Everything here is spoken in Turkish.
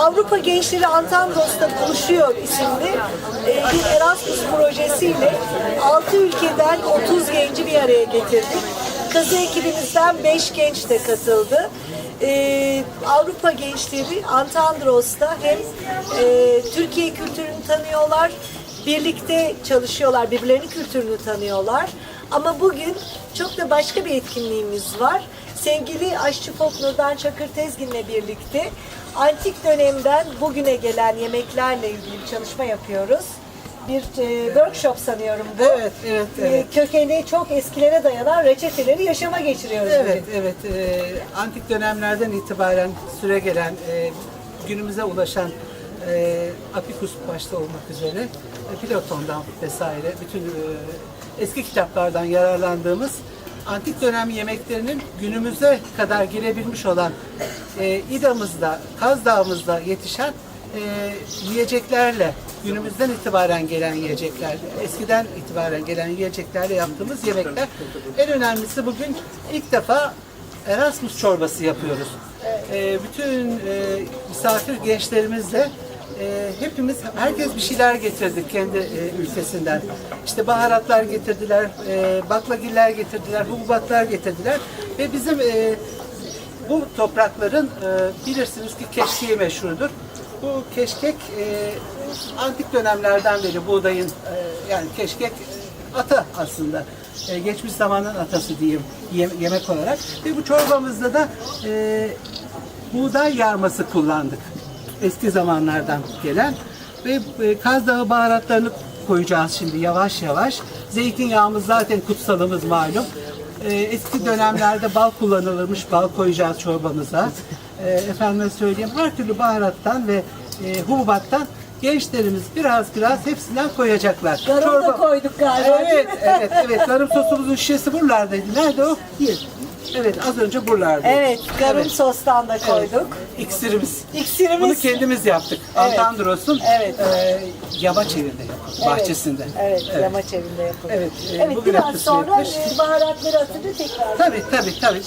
Avrupa Gençleri Antandros'ta Buluşuyor isimli e, bir Erasmus projesiyle 6 ülkeden 30 genci bir araya getirdik. Kazı ekibimizden 5 genç de katıldı. E, Avrupa gençleri Antandros'ta hem e, Türkiye kültürünü tanıyorlar, birlikte çalışıyorlar, birbirlerinin kültürünü tanıyorlar. Ama bugün çok da başka bir etkinliğimiz var. Sevgili aşçı Fok Nurdan Çakır Tezgin'le birlikte antik dönemden bugüne gelen yemeklerle ilgili bir çalışma yapıyoruz. Bir e, workshop sanıyorum bu. Evet, evet, E, evet. kökeni çok eskilere dayanan reçeteleri yaşama geçiriyoruz Evet, bugün. evet. e, antik dönemlerden itibaren süre gelen, e, günümüze ulaşan e, Apikus başta olmak üzere e, Platon'dan vesaire bütün e, eski kitaplardan yararlandığımız antik dönem yemeklerinin günümüze kadar girebilmiş olan e, İda'mızda, Kaz Dağımızda yetişen e, yiyeceklerle, günümüzden itibaren gelen yiyecekler, eskiden itibaren gelen yiyeceklerle yaptığımız yemekler. En önemlisi bugün ilk defa Erasmus çorbası yapıyoruz. E, bütün e, misafir gençlerimizle e, hepimiz, herkes bir şeyler getirdik kendi e, ülkesinden. İşte baharatlar getirdiler, e, baklagiller getirdiler, hububatlar getirdiler ve bizim e, bu toprakların e, bilirsiniz ki keşkeği meşhurdur. Bu keşkek e, antik dönemlerden beri buğdayın e, yani keşkek e, ata aslında. E, geçmiş zamanın atası diyeyim yem- yemek olarak. Ve bu çorbamızda da e, buğday yarması kullandık. Eski zamanlardan gelen. Ve e, Kaz Dağı baharatlarını koyacağız şimdi yavaş yavaş. Zeytinyağımız zaten kutsalımız malum. E, eski dönemlerde bal kullanılırmış, bal koyacağız çorbamıza. E, efendime söyleyeyim her türlü baharattan ve e, hububattan gençlerimiz biraz biraz hepsinden koyacaklar. Garum da koyduk galiba. Evet, evet, evet. Garum sosumuzun şişesi buralardaydı. Nerede o? Bir. Evet, az önce buralardaydı. Evet, garum Evet. sostan da koyduk. İksirimiz. İksirimiz. Bunu kendimiz yaptık. Evet. Antandros'un Evet. e, yamaç evinde bahçesinde. Evet, yamaç evinde yapılıyor. Evet, e, evet bugün biraz yaptık sonra e, baharatları atınca tekrar Tabii tabii tabii.